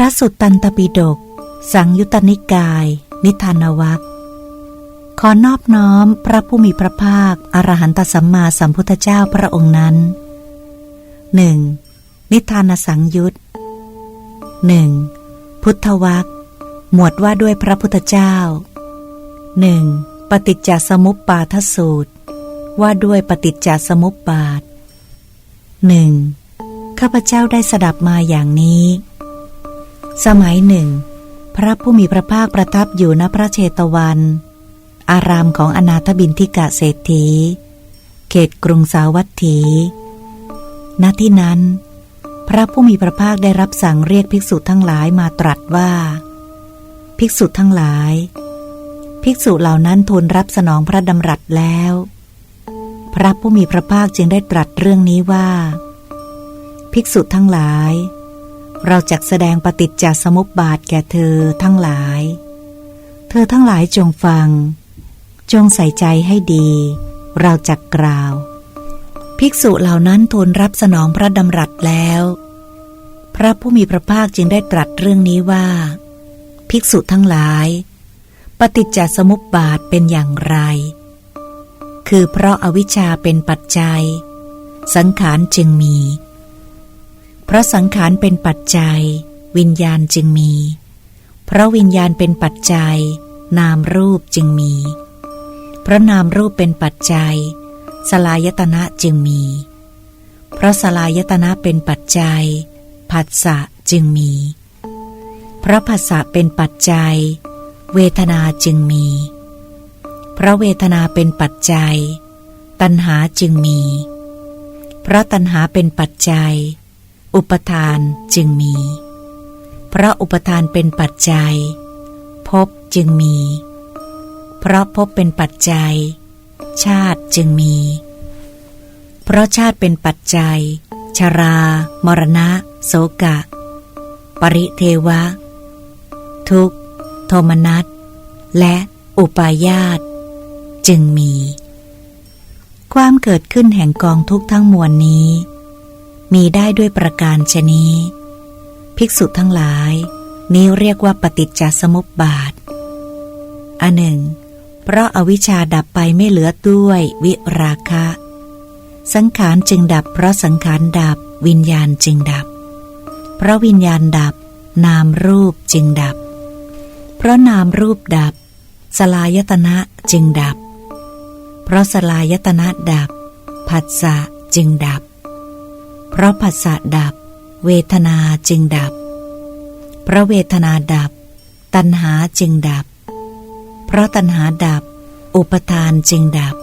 ระสุตตันตปิฎกสังยุตตนิกาย นิทานวัคขอนอบน้อมพระผู้มีพระภาค อรหันตสัมมาสัมพุทธเจ้าพระองค์นั้นหนึ่งนิทานสังยุตหนึ่งพุทธวัคหมวดว่าด้วยพระพุทธเจ้าหนึ่งปฏิจจสมุปปาทสูตร ว่าด้วยปฏิจจสมุปบาทหนึ่งข้าพเจ้าได้สดับมาอย่างนี้ สมัยหนึ่ง พระผู้มีพระภาคประทับอยู่ณพระเชตวัน อารามของอนาถบินทิกะเศรษฐี เขตกรุงสาวัตถี ณที่นั้น พระผู้มีพระภาคได้รับสั่งเรียกภิกษุทั้งหลายมาตรัสว่า ภิกษุทั้งหลาย ภิกษุเหล่านั้นทูลรับสนองพระดำรัสแล้ว พระผู้มีพระภาคจึงได้ตรัสเรื่องนี้ว่า ภิกษุทั้งหลาย เราจะแสดงปฏิจจสมุปบาทแก่เธอทั้งหลาย เธอทั้งหลายจงฟัง จงใส่ใจให้ดี เราจะกล่าว ภิกษุเหล่านั้นทูลรับสนองพระดำรัสแล้ว พระผู้มีพระภาคจึงได้ตรัสเรื่องนี้ว่า ภิกษุทั้งหลาย ปฏิจจสมุปบาทเป็นอย่างไร คือเพราะอาวิชชาเป็นปัจจัย สังขารจึงมี เพราะสังขารเป็นปัจจัย วิญญาณจึงมี เพราะวิญญาณเป็นปัจจัย นามรูปจึงมี เพราะนามรูปเป็นปัจจัย สลายตนะจึงมี เพราะสลายตนะเป็นปัจจัย ผัสสะจึงมี เพราะผัสสะเป็นปัจจัย เวทนาจึงมี เพราะเวทนาเป็นปัจจัย ตัณหาจึงมี เพราะตัณหาเป็นปัจจัย อุปทานจึงมี เพราะอุปทานเป็นปัจจัยภพจึงมี เพราะภพเป็นปัจจัย ชาติจึงมี เพราะชาติเป็นปัจจัย ชรา มรณะ โสกะ ปริเทวะ ทุกโทมนัสและอุปาญาตจึงมี ความเกิดขึ้นแห่งกองทุกข์ทั้งมวลนี้ มีได้ด้วยประการชนี้ ภิกษุทั้งหลาย นี้เรียกว่าปฏิจจสมุปบาท อันหนึ่ง เพราะอาวิชชาดับไปไม่เหลือด้วยวิราคะ สังขารจึงดับ เพราะสังขารดับวิญญาณจึงดับ เพราะวิญญาณดับ นามรูปจึงดับ เพราะนามรูปดับ สลายตนะจึงดับ เพราะสลายตนะดับ ผัสสะจึงดับ ราะผัสสะดับ เวทนาจึงดับ เพราะเวทนาดับ ตัณหาจึงดับ เพราะตัณหาดับ อุปทานจึงดับ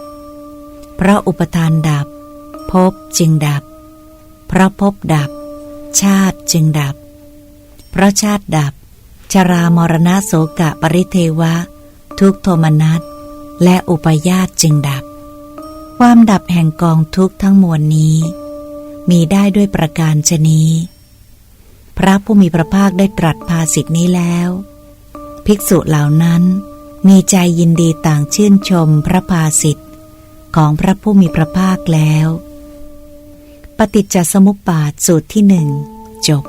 เพราะอุปทานดับภพจึงดับ เพราะภพดับ ชาติจึงดับ เพราะชาติดับ ชรามรณะโสกะปริเทวะ ทุกโทมนัสและอุปยาตจึงดับ ความดับแห่งกองทุกทั้งมวลนี้ มีได้ด้วยประการชนี้ พระผู้มีพระภาคได้ตรัสภาสิทธินี้แล้ว ภิกษุเหล่านั้นมีใจยินดีต่างชื่นชมพระภาสิทธิ์ของพระผู้มีพระภาคแล้ว ปฏิจจสมุปบาทสูตรที่หนึ่งจบ